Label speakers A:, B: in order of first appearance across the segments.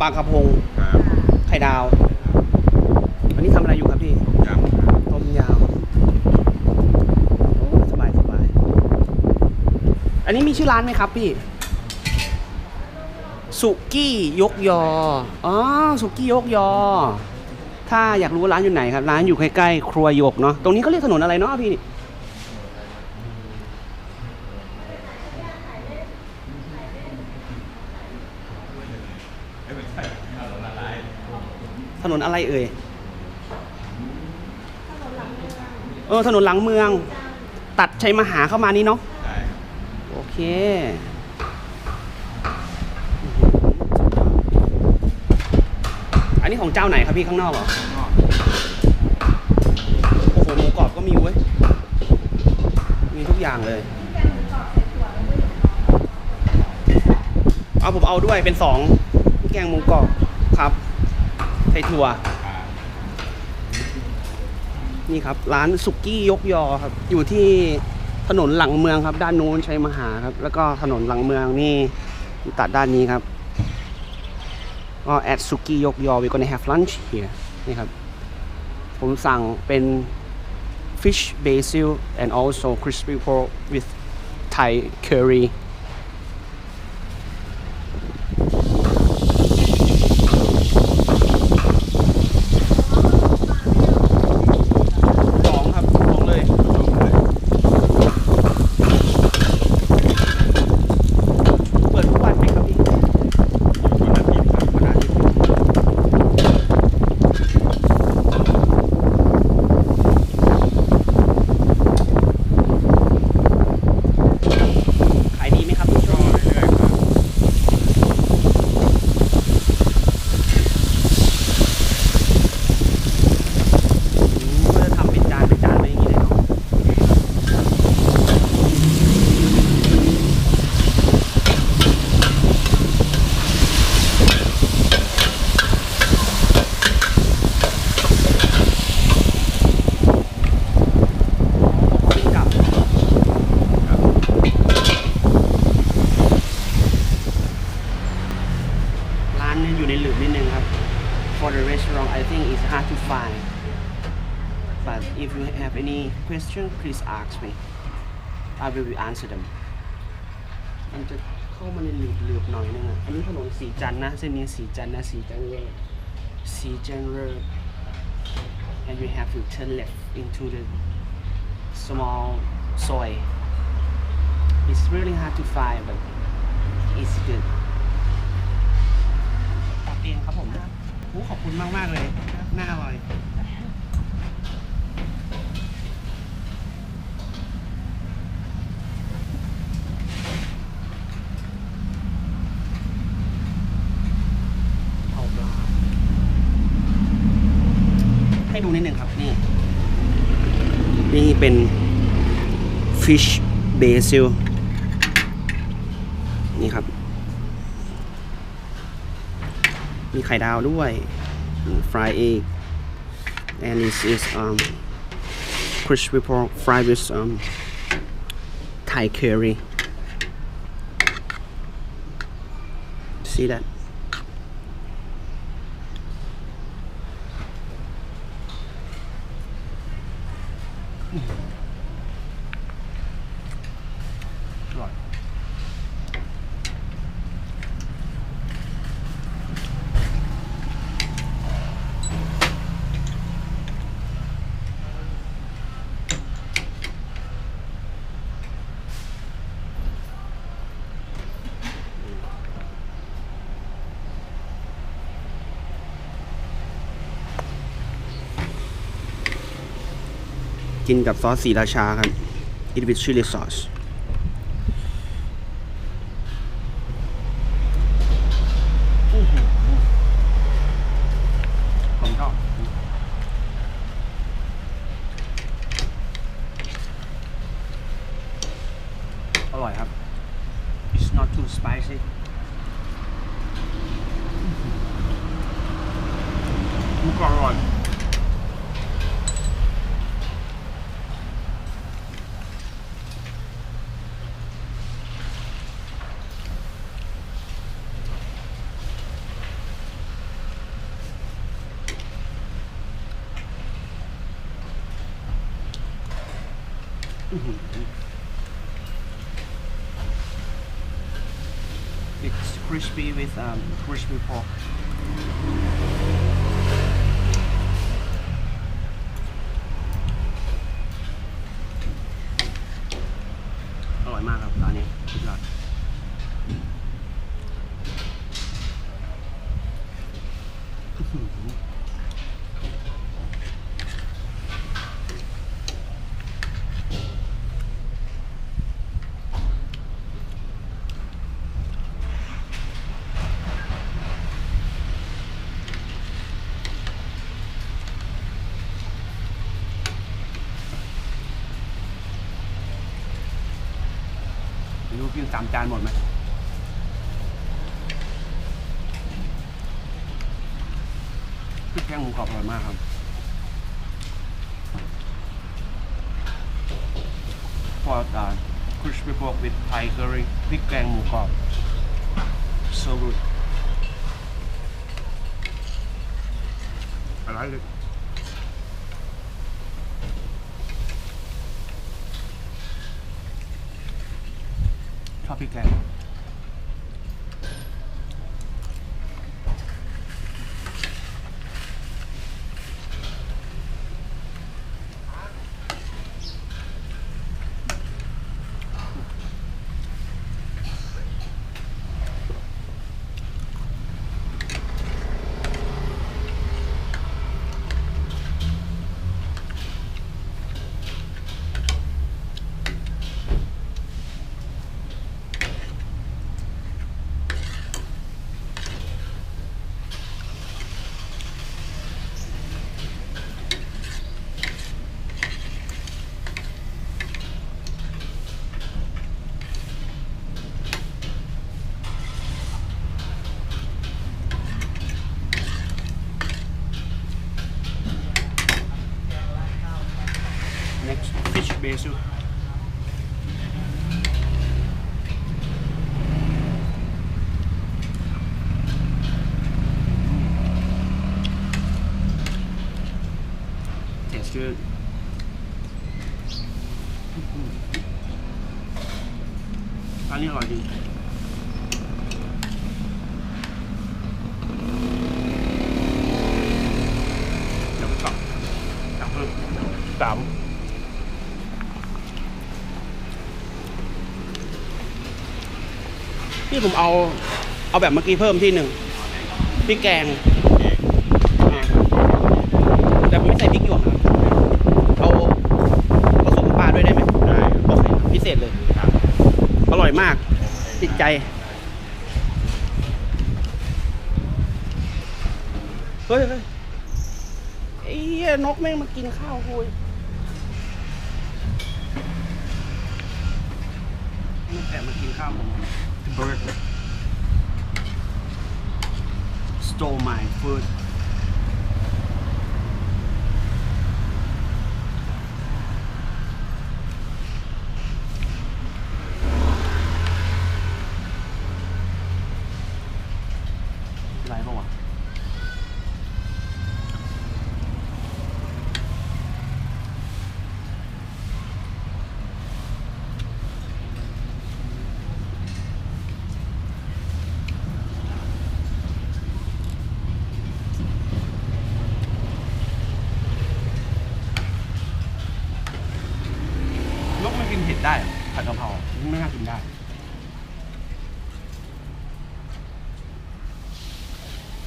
A: ปลากระพง
B: ครับ
A: ไข่ดาวอันนี้ทำอะไรอยู่ครับพี่
B: ยำครับ
A: ต้มยำโอ้สบายสบายอันนี้มีชื่อร้านไหมครับพี่ สุกี้ยกยออ๋อสุกี้ยกยอ ถ้าอยากรู้ว่าร้านอยู่ไหนครับ ร้านอยู่ใกล้ๆครัวหยกเนาะตรงนี้เขาเรียกถนนอะไรเนาะพี่ ถนนอะไรเอ่ยเออถนนหลังเมือง ตัดชัยมหาเข้ามานี่เนาะ
B: ใช่
A: โอเคอันนี้ของเจ้าไหนครับพี่ข้างนอกเหรอ
B: ข้างนอก
A: โอ้โหหมูกรอบก็มีเว้ยมีทุกอย่างเลยเอาผมเอาด้วยเป็นสองแกงหมูกรอบครับ ใส่ถั่ว นี่ครับ ร้านสุกี้ยกยอครับ อยู่ที่ถนนหลังเมืองครับ ด้านนู้นชัยมหาครับ แล้วก็ถนนหลังเมืองนี่ตัดด้านนี้ครับก็ at สุกี้ยกยอ we gonna have lunch here นี่ครับ ผมสั่งเป็น fish basil and also crispy pork with Thai curry สองครับสองเลย เปิดทุกวันไหมครับพี่
B: วันอาทิตย์ครับ
A: วันอาทิตย์ขายดีไหมครับพี่ช่วง
B: ก็เรื่อยๆครับ
A: ก็จะทำเป็นจานเป็นจานไว้อย่างนี้เลยเนาะปิ้งกลับ
B: ครับ
A: ร้านเนี่ยอยู่ในหลืบนิดนึงครับ for the restaurant I think it's hard to find but if you have any question please ask me I will answer them มันจะเข้ามาในหลืบหลืบหน่อยนึงอะอันนี้ถนนสีจันนะเส้นนี้สีจันนะสีจันเร่สีจันเร่ and we have to turn left into the small soy it's really hard to find but it's good ปาเตียงครับผมโอ้ขอบคุณมากมากๆเลย น่าอร่อย เอาปลาให้ ดูนิดหนึ่งครับนี่ นี่เป็น fish basil นี่ครับ มีไข่ดาวด้วย fried egg and this is um crispy pork fried with um Thai curry see that Mm-hmm. กินกับซอสสีราชาครับ eat with chili sauce ผมชอบอร่อยครับ it's not too spicy
B: หมูกรอบอร่อย
A: crispy with um, crispy pork. ามจานหมดไหมพริกแกงหมูกรอบอร่อยมากครับ for uh, crispy pork with Thai curry พริกแกงหมูกรอบ so good
B: อะไรเลย
A: ช fish basil เทสชื่ออันนี้อร่อยจริง เดี๋ยวไปตักตักเพิ่ม
B: สาม
A: พี่ผมเอาเอาแบบเมื่อกี้เพิ่มที่หนึ่งพริกแกง แต่ผมไม่ใส่พริกหยวกนะครับเอาผสมน้ำปลาด้วยได้ไหม
B: ได้
A: โอเคพิเศษเลย
B: ครับ
A: อร่อยมาก ติดใจ เฮ้ยเฮ้ยไอ้เหี้ยนกแม่งมากินข้าวคุยนกแอบมากินข้าวผม Stole my food. Like what?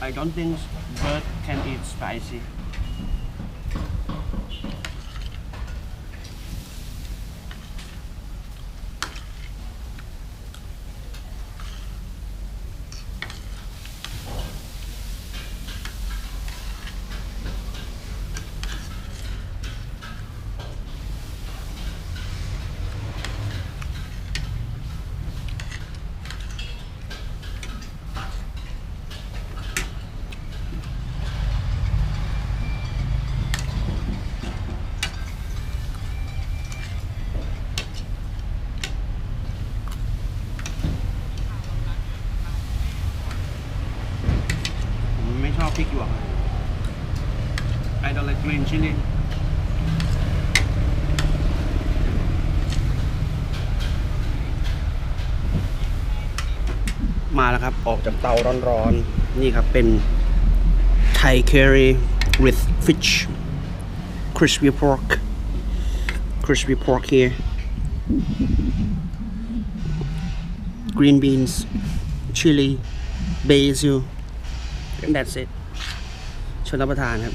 A: I don't think bird can eat spicy. chili. Mm. มาแล้วครับ ออกจากเตาร้อนๆ นี่ครับเป็นไทยเครี with fish crispy pork crispy pork here green beans chili basil and that's it ชนรับประทานครับ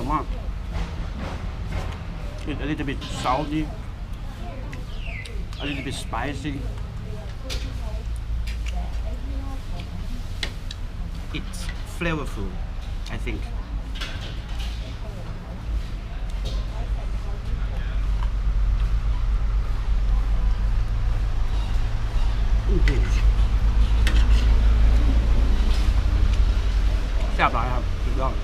A: ร่อยมาก It's a little bit salty a little bit spicy it's flavorful I think อื้อหือแซ่บหลายครับสุดยอด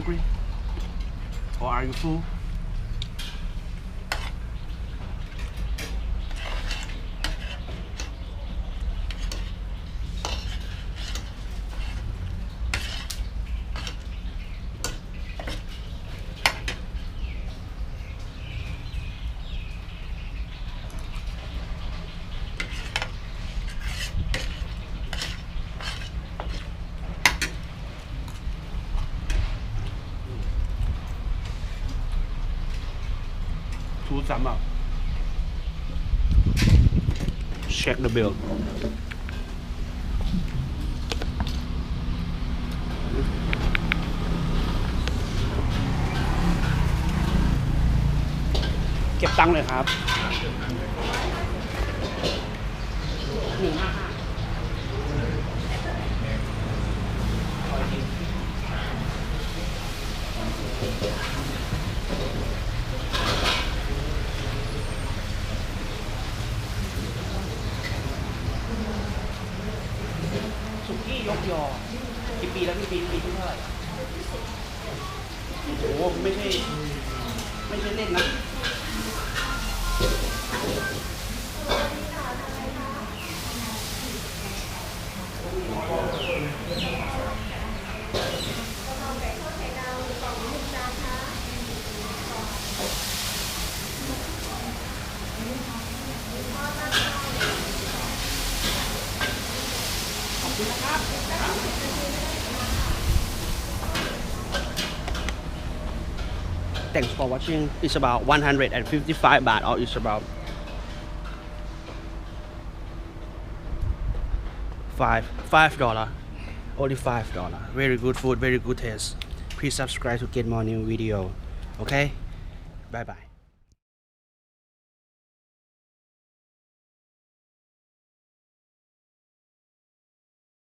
A: Hungry? Or are you full? Two thumb up. Check the bill. Get เก็บตังค์เลยครับหนึ่งห้าห้าสุกี้ ยกยอกี่ปีแล้วพี่ปีปีที่เท่าไหร่โอ้โหไม่ใช่ไม่ใช่เล่นนะข Thanks for watching. It's about 155 baht or it's about 5 5 dollar. Only 5 dollar. Very good food very good taste. Please subscribe to get more new video. Okay? Bye bye